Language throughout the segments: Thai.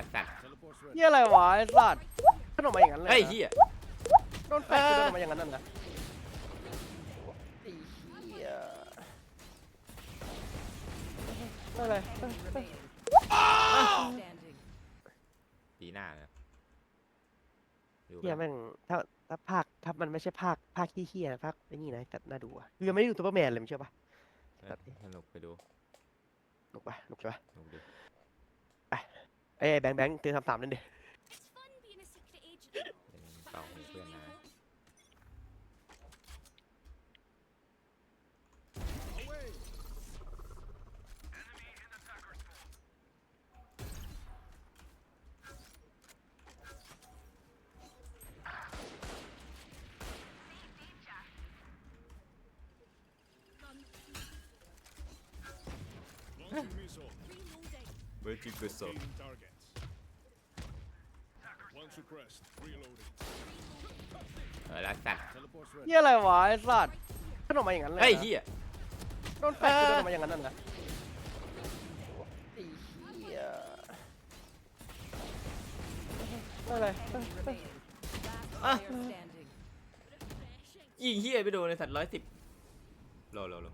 แล้วสัตว์เฮียอะไรวะไอ้สัตว์ขึ้นออกมาอย่างนั้นเลยเฮ้ยนะเฮียโดนแฟนกูเดินออกมาอย่างนั้นน่ะนะไอ้เฮียอะไร Standing. ปีหน้าเนี่ยดูเฮียไปแม่งถ้าถ้าภาคถ้ามันไม่ใช่ภาคภาคที่เฮียภาคไอ้นี่นะแต่น่าดูอะคือยังไม่ได้ดูซูเปอร์แมนเลยมึงเชื่อปะ เออสนุกไปดูหนุกปะหนุกใช่ปะ สนุกดิ ไอ้ยแบงค์แบงค์เตือนทำสามนั่นดิ It's fun being a secret agent. เป็นเป่าหูเพื่อนนะ Reloading. เวอร์จิกุโซ Gaining targets. One suppressed. Reloading. เออแล้วสัตว์ Teleport's เฮี ready. ยอะไรวะไอ้สัตว์ขึ้นออกมาอย่างนั้นเลยเฮ้ยนะเฮีย โดนแฟนกูเดินออกมาอย่างนั้นน่ะนะไอ้เฮียอะไร Remaining. Last Ah. player standing. ยิงเฮียไปโดนในสัตว์ร้อยสิบโลโลโล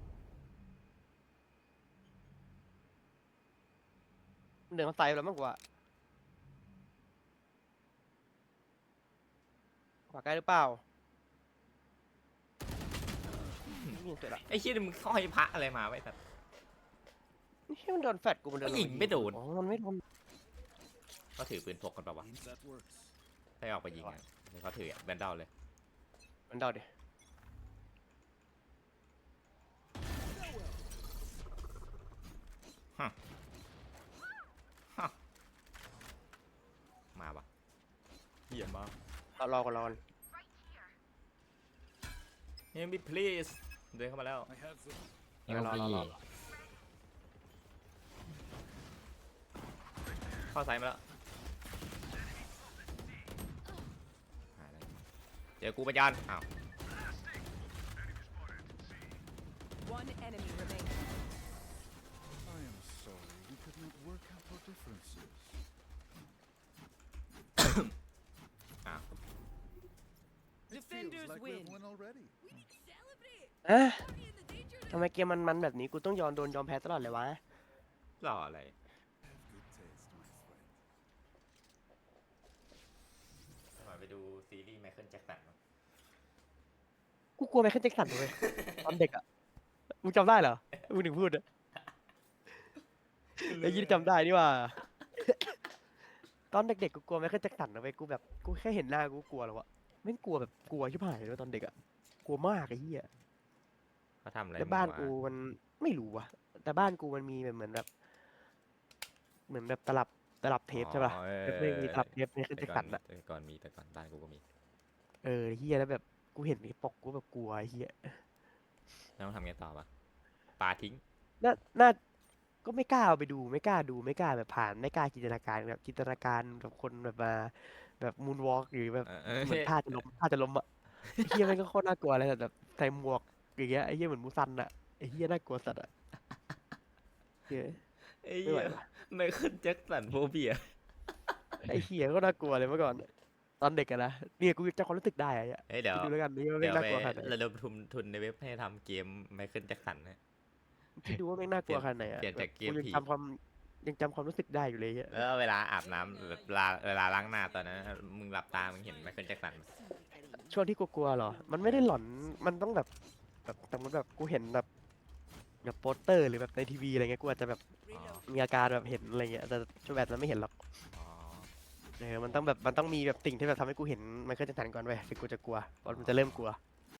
เดินมาใส่แล้วมั้งกว่า วาใกล้หรือเปล่ายิงเสร็จละไอ้เฮียนี่มึงห้อยพระอะไรมาไว้สัตว์ไม่ใช่มันโดนแฟดกูมันเดินยิงไม่โดน อ๋อมันไม่โดนเขาถือปืนพกกันเปล่าวะ That works. ให้ออกไปยิงอะนี่เขาถือแบนเดลเลย มันเดาดิมาปะเฮียมา เอารอก่อนรอก่อนเฮมบี้ please เดินเข้ามาแล้ว I have them. รอรอรอรอเข้าซ้ายมาแล้วหายแล้วเจอกูปัญญานอ้าว One enemy remaining. I am sorry. We could not work out our differences. อ้าว It Defenders feels like win. we've won already. Celebrate. เอ๊ะ Party in the danger ทำไมเกมมันมันแบบนี้กูต้องยอมโดนยอมแพ้ตลอดเลยวะ หล่ออะไร Have good taste, my friend. มาไปดูซีรีส์ไมเคิลแจ็คสันมากูกลัวไมเคิลแจ็คสันเลยตอนเด็กอะ มึงจำได้เหรอ มึงถึงพูดอะไอ้ยี่จำได้นี่ว่า ตอนเด็กๆกูกลัวไมเคิลแจ็คสันนะเว้ยกูแบบกูแค่เห็นหน้ากูก็กลัวแล้วอะ ไม่งกลัวแบบกลัวชิบหายเลยตอนเด็กอะกลัวมากไอ้เหี้ยเขาทำอะไรแล้วบ้านมึงวะกูมันไม่รู้ว่ะ แต่บ้านกูมันมีแบบเหมือนแบบ เหมือนแบบตลับตลับเทปใช่ป่ะอ๋อเออแล้วไม่มีตลับเทปไมเคิลแต่แจ็คก่อสันนอะแต่ก่อนมีแต่ก่อนบ้านกูก็มี เออไอ้เหี้ยแล้วแบบกูเห็นไอ้ปกกูแบบกลัวไอ้เหี้ยแล้วต้องทำไงต่อปะปาทิ้งน่าน่าก็ไม่กล้าเอาไปดูไม่กล้าดูไม่กล้าแบบผ่าน ไม่กล้าจินตนาการแบบจินตนาการแบบคนแบบมา แบบมูนวอล์กหรือแบบเออเออเหมือนท่าจะล้มท่าจะล้มอะไอ้เฮียแม่งก็โคตรน่ากลัวเลยแบบใส่หมวกอย่างเงี้ยไอ้เฮียเหมือนมูซันอะไอ้เฮียน่ากลัวสัตว์อะเหี้ยไอ้ไม่เหี้ไหวยว่ะไมเคิลแจ็คสันโฟเบียไอ้เฮียก็น่ากลัวเลยเมื่อก่อน ตอนเด็กอะนะเนี่ยกูจำความรู้สึกได้อะเฮ้ยเดี๋ยวคิดดูแล้วกันนี่ว่าเดี๋แม่ยวงน่าไปกลัวขนาดไหนระดมทุนทุนในเว็บให้ทำเกมไมเคิลแจ็คสันนะคิดดูว่าแม่งน่ากลัวขนาดไหนอะเปลี่ยนจากเกมแบบผียังจำความ ยังจำความรู้สึกได้อยู่เลยอะแล้วเวลาอาบน้ำแบบเวลาเวลาล้างหน้าตอนนั้นมึงหลับตามึงเห็นไมเคิลแจ็คสันไหมช่วงที่กูกลัวเหรอ มันไม่ได้หลอน มันต้องแบบแบบสมมติแบบกูเห็นแบบแบบโปสเตอร์หรือแบบในทีวีอะไรเงี้ยกูอาจจะแบบอ๋อมีอาการแบบเห็นอะไรเงี้ยแต่ช่วงแบบนั้นไม่เห็นหรอกอ๋อเออมันต้องแบบมันต้องมีแบบสิ่งที่แบบทำให้กูเห็นไมเคิลแจ็คสันก่อนเว้ยถึงกูจะกลัวเพราะมันจะเริ่มกลัว